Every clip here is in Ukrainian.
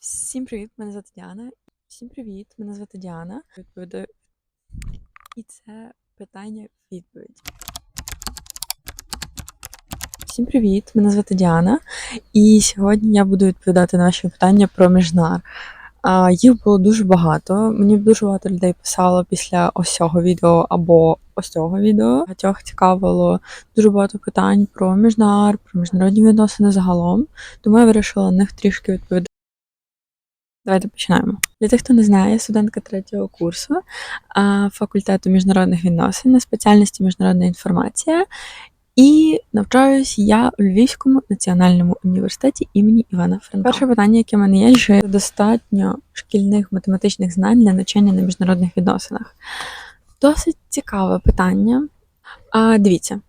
Всім привіт! Мене звати Діана. Всім привіт! Мене звати Діана. Відповідаю. І це питання відповідь. Всім привіт! Мене звати Діана. І сьогодні я буду відповідати на ваші питання про Міжнар. А, їх було дуже багато. Мені дуже багато людей писало після ось цього відео або ось цього відео. Багатьох цікавило дуже багато питань про Міжнар, про міжнародні відносини загалом. Тому я вирішила на них трішки відповідати. Давайте починаємо. Для тих, хто не знає, я студентка третього курсу факультету міжнародних відносин на спеціальності міжнародна інформація. І навчаюсь я у Львівському національному університеті імені Івана Франка. Перше питання, яке в мене є, чи достатньо шкільних математичних знань для навчання на міжнародних відносинах. Досить цікаве питання. А, дивіться,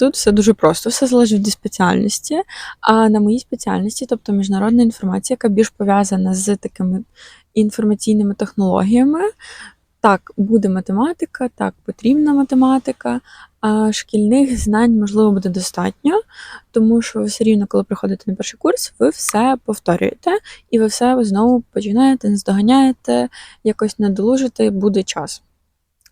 тут все дуже просто, все залежить від спеціальності. А на моїй спеціальності, тобто міжнародна інформація, яка більш пов'язана з такими інформаційними технологіями. Так, буде математика, так, потрібна математика, а шкільних знань, можливо, буде достатньо, тому що ви все рівно, коли приходите на перший курс, ви все повторюєте, і ви все знову починаєте, наздоганяєте, якось надолужите, буде час.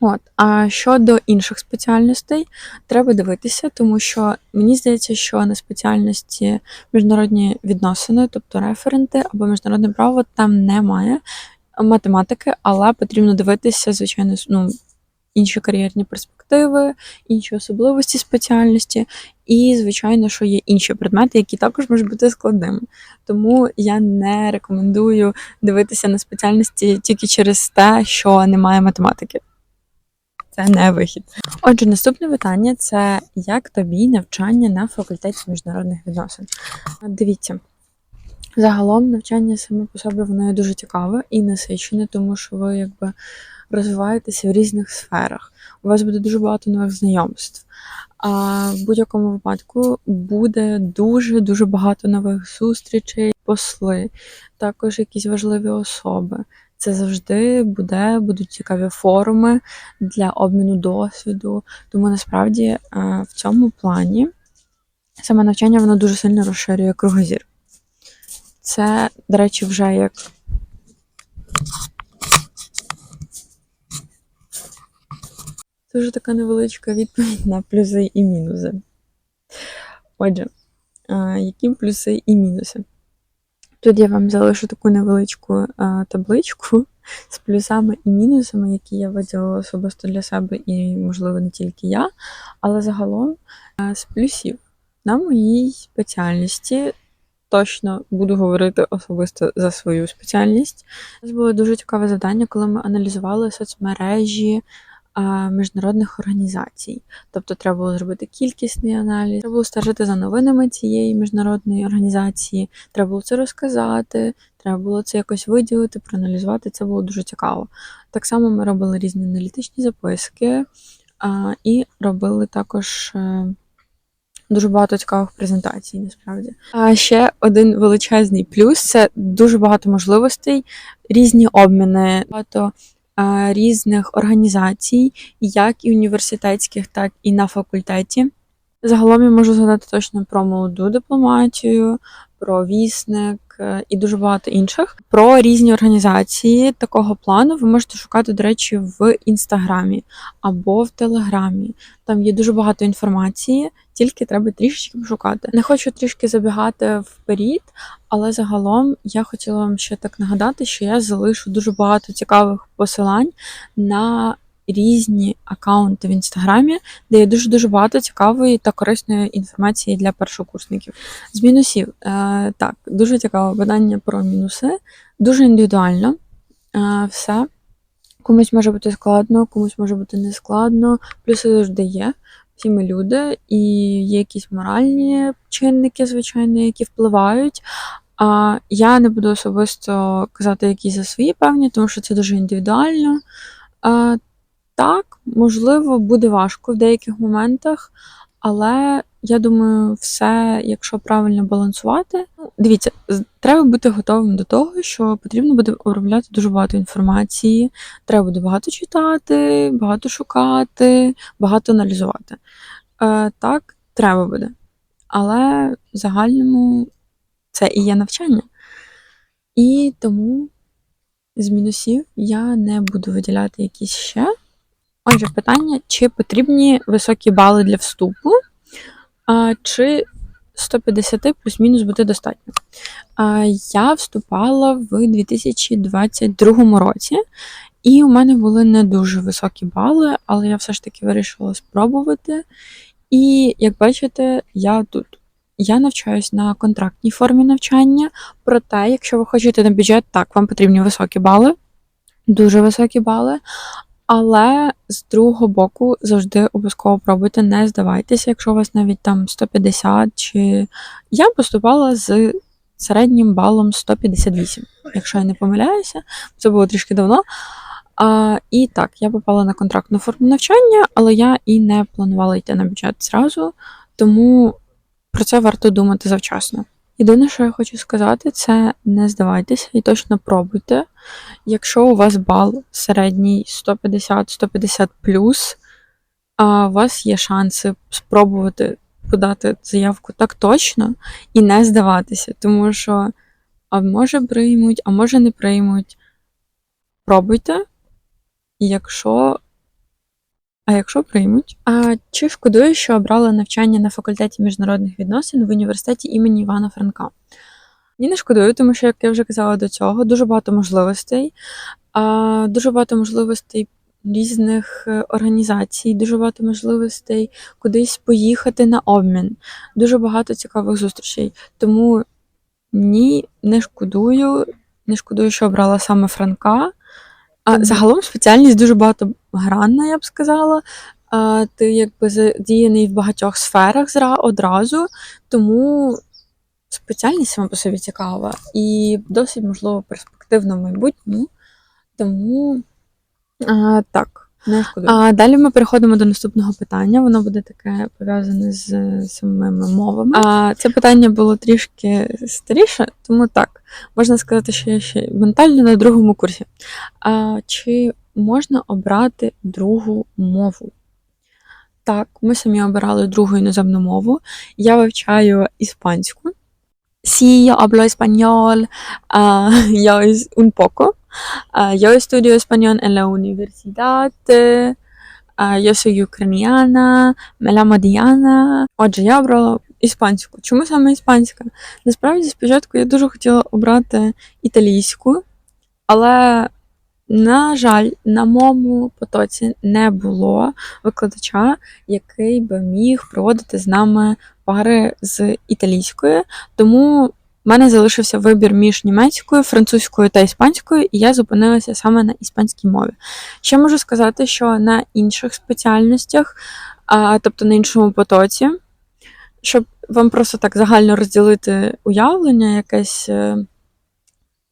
От, а щодо інших спеціальностей, треба дивитися, тому що мені здається, що на спеціальності міжнародні відносини, тобто референти або міжнародне право, там немає математики, але потрібно дивитися, звичайно, ну, інші кар'єрні перспективи, інші особливості спеціальності, і, звичайно, що є інші предмети, які також можуть бути складними. Тому я не рекомендую дивитися на спеціальності тільки через те, що немає математики. Це не вихід. Отже, наступне питання це як тобі навчання на факультеті міжнародних відносин? Дивіться, загалом навчання саме по собі воно є дуже цікаве і насичене, тому що ви якби розвиваєтеся в різних сферах. У вас буде дуже багато нових знайомств. А в будь-якому випадку буде дуже-дуже багато нових зустрічей, посли, також якісь важливі особи. Це завжди буде, будуть цікаві форуми для обміну досвіду. Тому насправді е, в цьому плані саме навчання воно дуже сильно розширює кругозір. Це, до речі, вже як. Це вже така невеличка відповідь на плюси і мінуси. Отже, е, які плюси і мінуси? Тут я вам залишу таку невеличку а, табличку з плюсами і мінусами, які я виділила особисто для себе, і, можливо, не тільки я, але загалом а, з плюсів на моїй спеціальності. Точно буду говорити особисто за свою спеціальність. У нас було дуже цікаве завдання, коли ми аналізували соцмережі міжнародних організацій. Тобто треба було зробити кількісний аналіз, треба було стежити за новинами цієї міжнародної організації, треба було це розказати, треба було це якось виділити, проаналізувати. Це було дуже цікаво. Так само ми робили різні аналітичні записки і робили також. е, Дуже багато цікавих презентацій, насправді. А ще один величезний плюс це дуже багато можливостей, різні обміни, багато різних організацій, як і університетських, так і на факультеті. Загалом я можу згадати точно про молоду дипломатію, про вісник і дуже багато інших. Про різні організації такого плану ви можете шукати, до речі, в інстаграмі або в телеграмі. Там є дуже багато інформації, тільки треба трішечки пошукати. Не хочу трішки забігати вперед, але загалом я хотіла вам ще так нагадати, що я залишу дуже багато цікавих посилань на різні акаунти в інстаграмі, де є дуже дуже багато цікавої та корисної інформації для першокурсників. З мінусів, е, так, дуже цікаве питання про мінуси, дуже індивідуально е, все. Комусь може бути складно, комусь може бути не складно. Плюси завжди є. Всі ми люди, і є якісь моральні чинники, звичайно, які впливають. А я не буду особисто казати, які за свої певні, тому що це дуже індивідуально. Так, можливо, буде важко в деяких моментах, але я думаю, все, якщо правильно балансувати. Ну, дивіться, треба бути готовим до того, що потрібно буде обробляти дуже багато інформації, треба буде багато читати, багато шукати, багато аналізувати. Е, так, треба буде. Але в загальному це і є навчання. І тому з мінусів я не буду виділяти якісь ще. Отже, питання: чи потрібні високі бали для вступу, чи 150 плюс-мінус буде достатньо. Я вступала в 2022 році, і у мене були не дуже високі бали, але я все ж таки вирішила спробувати. І як бачите, я тут. Я навчаюсь на контрактній формі навчання, проте, якщо ви хочете на бюджет, так, вам потрібні високі бали, дуже високі бали. Але з другого боку завжди обов'язково пробуйте, не здавайтеся, якщо у вас навіть там 150 чи. Я поступала з середнім балом 158, якщо я не помиляюся, це було трішки давно. А, І так, я попала на контрактну форму навчання, але я і не планувала йти на бюджет зразу, тому про це варто думати завчасно. Єдине, що я хочу сказати, це не здавайтеся і точно пробуйте. Якщо у вас бал середній 150-150 а у вас є шанси спробувати подати заявку так точно і не здаватися, тому що а може приймуть, а може не приймуть. Пробуйте, і якщо. А якщо приймуть, а чи шкодую, що обрала навчання на факультеті міжнародних відносин в університеті імені Івана Франка? Ні, не шкодую, тому що, як я вже казала до цього, дуже багато можливостей, дуже багато можливостей різних е, організацій, дуже багато можливостей кудись поїхати на обмін, дуже багато цікавих зустрічей. Тому ні, не шкодую, не шкодую, що обрала саме Франка. А загалом спеціальність дуже багатогранна, я б сказала. А, ти якби задіяний в багатьох сферах зра одразу, тому спеціальність сама по собі цікава і досить, можливо, перспективно в майбутньому. Тому а, так, не шкодую. А далі ми переходимо до наступного питання. Воно буде таке пов'язане з самими мовами. А це питання було трішки старіше, тому так, можна сказати, що я ще ментально на другому курсі. А, чи можна обрати другу мову? Так, ми самі обирали другу іноземну мову. Я вивчаю іспанську. Sí, yo hablo español, yo un poco. Ah, yo estudio español en la universidad. soy ucraniana, me llamo Діана. Отже, я обрала іспанську. Чому саме іспанська? Насправді, спочатку я дуже хотіла обрати італійську, але, на жаль, на моєму потоці не було викладача, який би міг проводити з нами пари з італійської. Тому в мене залишився вибір між німецькою, французькою та іспанською, і я зупинилася саме на іспанській мові. Ще можу сказати, що на інших спеціальностях, а, тобто на іншому потоці, щоб вам просто так загально розділити уявлення, якесь. е,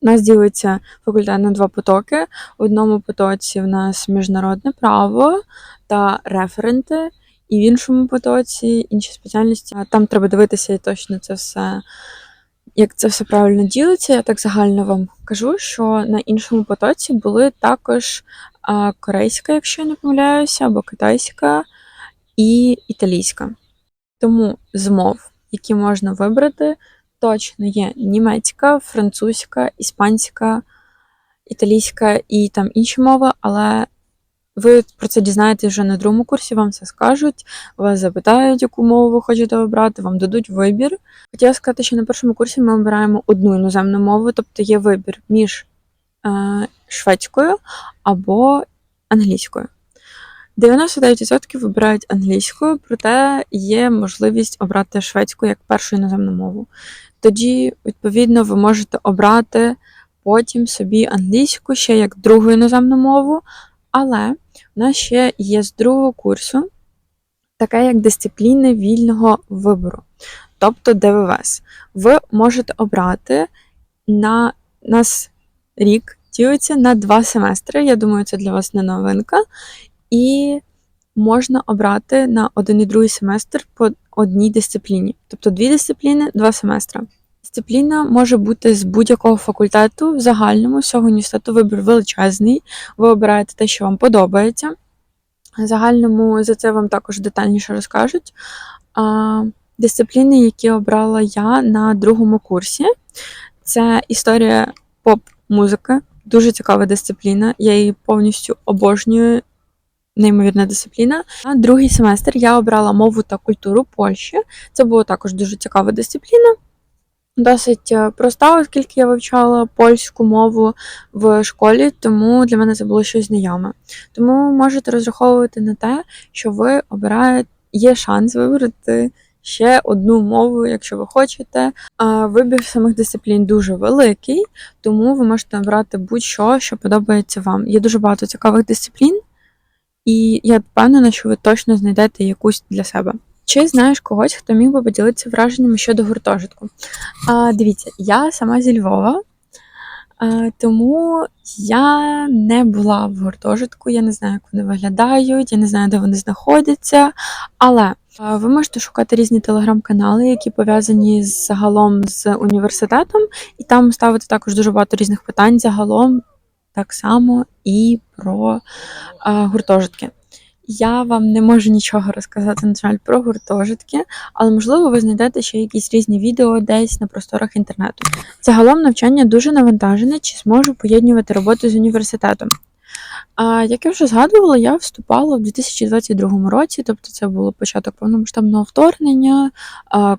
У нас ділиться факультет на два потоки. В одному потоці в нас міжнародне право та референти, і в іншому потоці інші спеціальності. Там треба дивитися і точно це все, як це все правильно ділиться. Я так загально вам кажу, що на іншому потоці були також корейська, якщо я не помиляюся, або китайська і італійська. Тому з мов, які можна вибрати, точно є німецька, французька, іспанська, італійська і там інші мови, але ви про це дізнаєтесь вже на другому курсі, вам все скажуть, вас запитають, яку мову ви хочете обрати, вам дадуть вибір. Хотіла сказати, що на першому курсі ми обираємо одну іноземну мову, тобто є вибір між е, шведською або англійською. 99% вибирають англійською, проте є можливість обрати шведську як першу іноземну мову. Тоді, відповідно, ви можете обрати потім собі англійську ще як другу іноземну мову, але нас ще є з другого курсу таке як дисципліни вільного вибору, тобто ДВВС. Ви можете обрати на нас рік ділиться на два семестри. Я думаю, це для вас не новинка. І можна обрати на один і другий семестр по одній дисципліні. Тобто дві дисципліни, два семестри. Дисципліна може бути з будь-якого факультету в загальному всього університету вибір величезний. Ви обираєте те, що вам подобається. В загальному за це вам також детальніше розкажуть. Дисципліни, які обрала я на другому курсі, це історія поп-музика. Дуже цікава дисципліна. Я її повністю обожнюю. Неймовірна дисципліна. А другий семестр я обрала мову та культуру Польщі. Це була також дуже цікава дисципліна. Досить е, проста, оскільки я вивчала польську мову в школі, тому для мене це було щось знайоме. Тому можете розраховувати на те, що ви обираєте, є шанс вибрати ще одну мову, якщо ви хочете. Вибір самих дисциплін дуже великий, тому ви можете обрати будь-що, що подобається вам. Є дуже багато цікавих дисциплін, і я впевнена, що ви точно знайдете якусь для себе. Чи знаєш когось, хто міг би поділитися враженнями щодо гуртожитку? А, Дивіться, я сама зі Львова, а, тому я не була в гуртожитку, я не знаю, як вони виглядають, я не знаю, де вони знаходяться. Але ви можете шукати різні телеграм-канали, які пов'язані загалом з університетом, і там ставити також дуже багато різних питань загалом, так само і про а, гуртожитки. Я вам не можу нічого розказати, на жаль, про гуртожитки, але можливо ви знайдете ще якісь різні відео десь на просторах інтернету. Загалом навчання дуже навантажене, чи зможу поєднувати роботу з університетом. А, як я вже згадувала, я вступала в 2022 році, тобто це було початок повномасштабного вторгнення,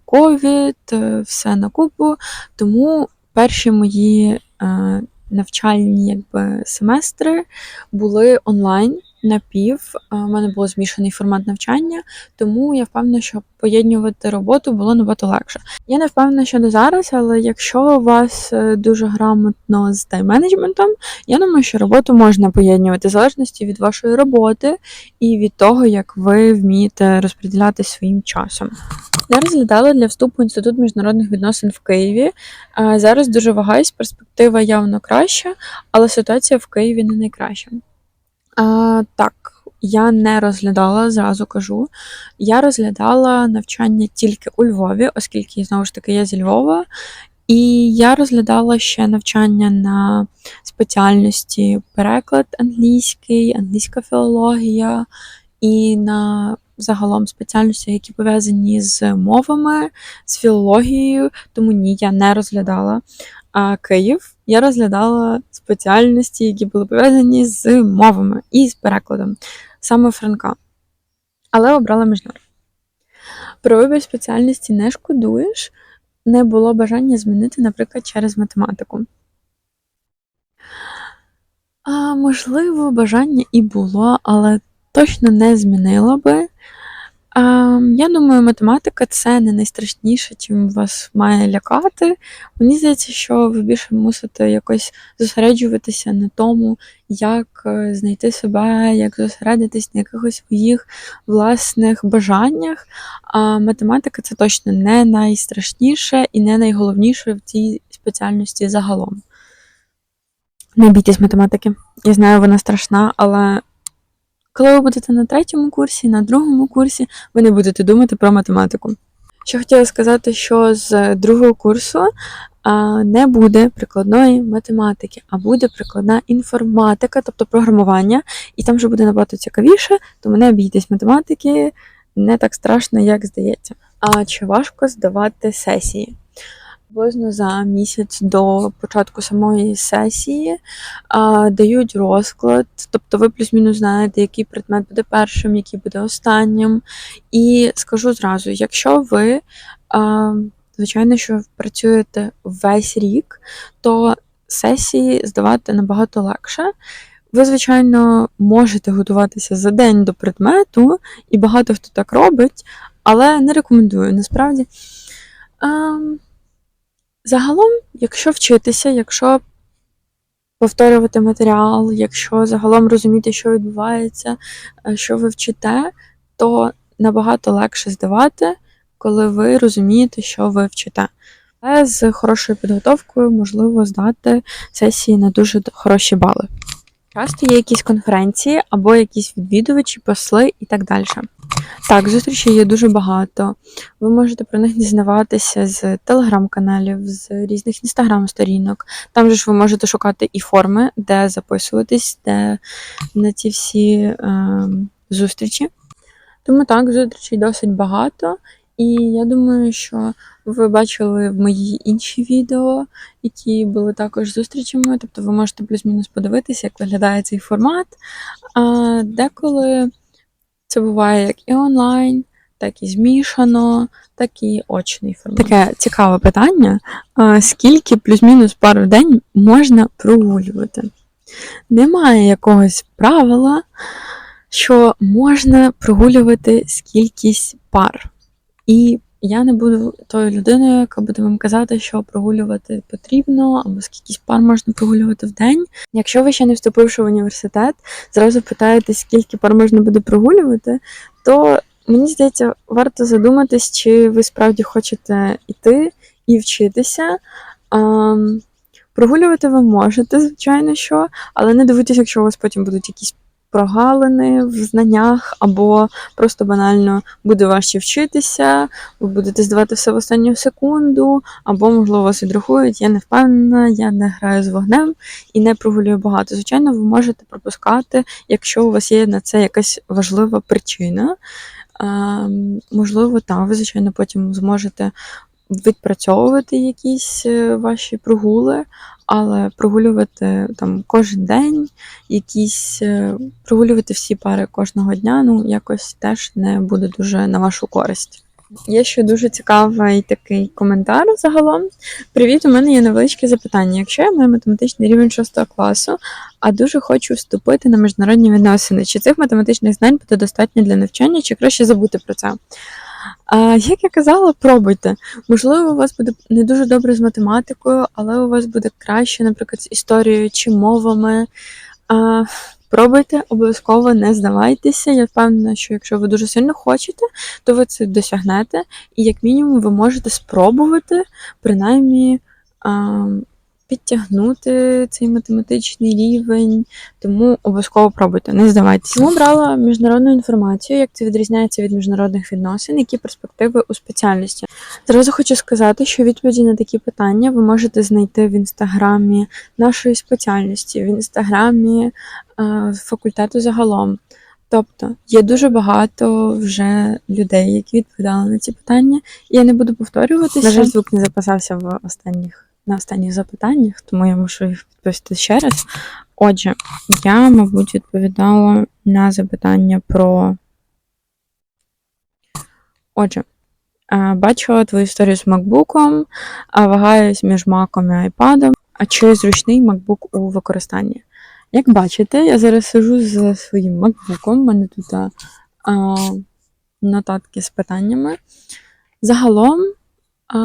ковід, е, все на купу. Тому перші мої е, навчальні якби, семестри були онлайн напів. У мене був змішаний формат навчання, тому я впевнена, що поєднувати роботу було набагато легше. Я не впевнена щодо зараз, але якщо у вас е, дуже грамотно з тайм-менеджментом, я думаю, що роботу можна поєднувати в залежності від вашої роботи і від того, як ви вмієте розподіляти своїм часом. Я розглядала для вступу в інститут міжнародних відносин в Києві. Зараз дуже вагаюсь, перспектива явно краща, але ситуація в Києві не найкраща. А, Так, я не розглядала, зразу кажу. Я розглядала навчання тільки у Львові, оскільки знову ж таки я зі Львова. І я розглядала ще навчання на спеціальності переклад англійський, англійська філологія і на загалом спеціальності, які пов'язані з мовами, з філологією, тому ні, я не розглядала. А Київ я розглядала спеціальності, які були пов'язані з мовами і з перекладом, саме Франка. Але обрала міжнарод. Про вибір спеціальності не шкодуєш, не було бажання змінити, наприклад, через математику. А, Можливо, бажання і було, але точно не змінила би. Ем, я думаю, математика це не найстрашніше, чим вас має лякати. Мені здається, що ви більше мусите якось зосереджуватися на тому, як е, знайти себе, як зосередитись на якихось своїх власних бажаннях. А математика це точно не найстрашніше і не найголовніше в цій спеціальності загалом. Не бійтесь математики. Я знаю, вона страшна, але коли ви будете на третьому курсі, на другому курсі, ви не будете думати про математику. Ще хотіла сказати, що з другого курсу не буде прикладної математики, а буде прикладна інформатика, тобто програмування, і там вже буде набагато цікавіше, тому не бійтесь математики, не так страшно, як здається. А чи важко здавати сесії? Приблизно за місяць до початку самої сесії а, дають розклад, тобто ви плюс-мінус знаєте, який предмет буде першим, який буде останнім. І скажу зразу: якщо ви, а, звичайно, що працюєте весь рік, то сесії здавати набагато легше. Ви, звичайно, можете готуватися за день до предмету, і багато хто так робить, але не рекомендую насправді. А, Загалом, якщо вчитися, якщо повторювати матеріал, якщо загалом розуміти, що відбувається, е, що ви вчите, то набагато легше здавати, коли ви розумієте, що ви вчите. Але з хорошою підготовкою можливо здати сесії на дуже хороші бали. Часто є якісь конференції або якісь відвідувачі, посли і так далі. Так, зустрічей є дуже багато. Ви можете про них дізнаватися з телеграм-каналів, з різних інстаграм-сторінок. Там же ж ви можете шукати і форми, де записуватись, де на ці всі е, зустрічі. Тому так, зустрічей досить багато. І я думаю, що ви бачили мої інші відео, які були також зустрічами. Тобто ви можете плюс-мінус подивитися, як виглядає цей формат. А деколи це буває як і онлайн, так і змішано, так і очний формат. Таке цікаве питання: скільки плюс-мінус пар в день можна прогулювати? Немає якогось правила, що можна прогулювати скількись пар. І я не буду тою людиною, яка буде вам казати, що прогулювати потрібно, або скількись пар можна прогулювати в день. Якщо ви ще не вступивши в університет, зразу питаєте, скільки пар можна буде прогулювати, то мені здається, варто задуматись, чи ви справді хочете йти і вчитися. Прогулювати ви можете, звичайно, що, але не дивитися, якщо у вас потім будуть якісь прогалини в знаннях, або просто банально буде важче вчитися, ви будете здавати все в останню секунду, або, можливо, вас відрахують. Я не впевнена, я не граю з вогнем і не прогулюю багато. Звичайно, ви можете пропускати, якщо у вас є на це якась важлива причина. Ем, Можливо, так, ви, звичайно, потім зможете відпрацьовувати якісь е, ваші прогули, але прогулювати там кожен день, якісь е, прогулювати всі пари кожного дня, ну якось теж не буде дуже на вашу користь. Є ще дуже цікавий такий коментар загалом. Привіт, у мене є невеличке запитання. Якщо я маю математичний рівень 6 класу, а дуже хочу вступити на міжнародні відносини, чи цих математичних знань буде достатньо для навчання, чи краще забути про це? А, Як я казала, пробуйте. Можливо, у вас буде не дуже добре з математикою, але у вас буде краще, наприклад, з історією чи мовами. А, Пробуйте, обов'язково не здавайтеся. Я впевнена, що якщо ви дуже сильно хочете, то ви це досягнете, і як мінімум ви можете спробувати принаймні а, підтягнути цей математичний рівень, тому обов'язково пробуйте, не здавайтеся. Тому брала міжнародну інформацію, як це відрізняється від міжнародних відносин, які перспективи у спеціальності. Зразу хочу сказати, що відповіді на такі питання ви можете знайти в інстаграмі нашої спеціальності, в інстаграмі е, факультету загалом. Тобто є дуже багато вже людей, які відповідали на ці питання, і я не буду повторюватися. На жаль, звук не записався в останніх на останніх запитаннях, тому я мушу їх відповісти ще раз. Отже, я, мабуть, відповідала на запитання про. Отже, е, бачила твою історію з MacBook, а вагаюсь між Mac і iPad. А чи зручний MacBook у використанні? Як бачите, я зараз сижу з своїм MacBook, у мене тут а, нотатки з питаннями. Загалом, а,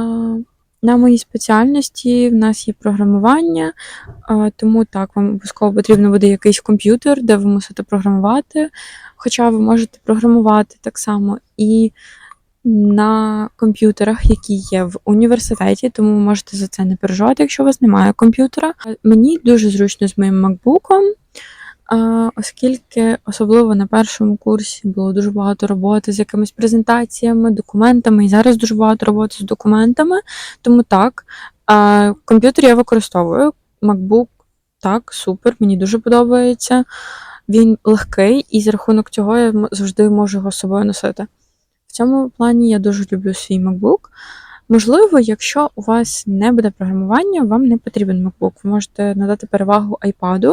на моїй спеціальності в нас є програмування, тому так, вам обов'язково потрібно буде якийсь комп'ютер, де ви мусите програмувати. Хоча ви можете програмувати так само і на комп'ютерах, які є в університеті, тому ви можете за це не переживати, якщо у вас немає комп'ютера. Мені дуже зручно з моїм макбуком, оскільки особливо на першому курсі було дуже багато роботи з якимись презентаціями, документами, і зараз дуже багато роботи з документами. Тому так, комп'ютер я використовую. MacBook так, супер, мені дуже подобається. Він легкий, і за рахунок цього я завжди можу його з собою носити. В цьому плані я дуже люблю свій MacBook. Можливо, якщо у вас не буде програмування, вам не потрібен MacBook. Ви можете надати перевагу iPad.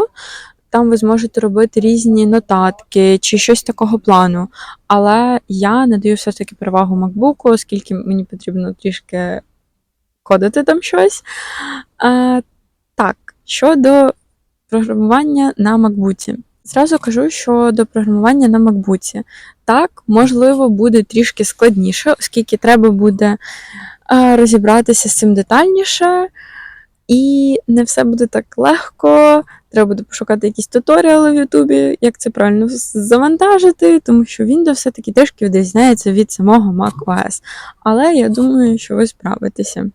Там ви зможете робити різні нотатки чи щось такого плану. Але я надаю все ж таки перевагу MacBook, оскільки мені потрібно трішки кодити там щось. А, Так, щодо програмування на MacBook. Зразу кажу, що до програмування на MacBook. Так, можливо, буде трішки складніше, оскільки треба буде розібратися з цим детальніше, і не все буде так легко. Треба буде пошукати якісь туторіали в Ютубі, як це правильно завантажити, тому що Windows все-таки трішки відрізняється від самого macOS. Але я думаю, що ви справитеся.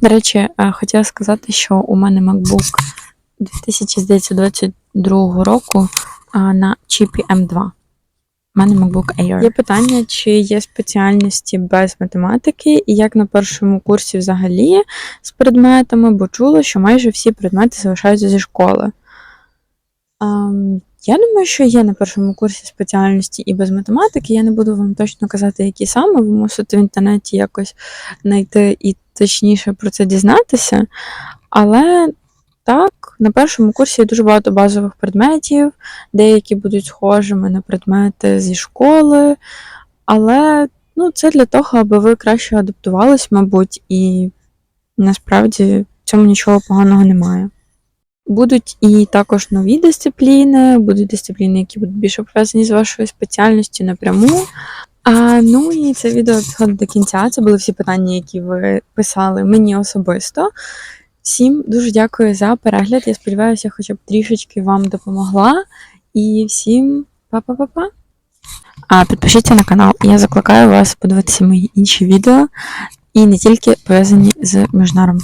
До речі, хотіла сказати, що у мене MacBook 2022 року на чіпі M2. У мене MacBook Air. Є питання, чи є спеціальності без математики, і як на першому курсі взагалі з предметами, бо чула, що майже всі предмети залишаються зі школи. Um, Я думаю, що є на першому курсі спеціальності і без математики. Я не буду вам точно казати, які саме. Ви мусите в інтернеті якось знайти і точніше про це дізнатися. Але так, на першому курсі є дуже багато базових предметів, деякі будуть схожими на предмети зі школи. Але ну, це для того, аби ви краще адаптувались, мабуть, і насправді в цьому нічого поганого немає. Будуть і також нові дисципліни, будуть дисципліни, які будуть більше пов'язані з вашою спеціальністю напряму. А, ну і це відео до кінця. Це були всі питання, які ви писали мені особисто. Всім дуже дякую за перегляд. Я сподіваюся, хоча б трішечки вам допомогла. І всім па-па-па-па! А підпишіться на канал. Я закликаю вас подивитися мої інші відео і не тільки пов'язані з міжнаром.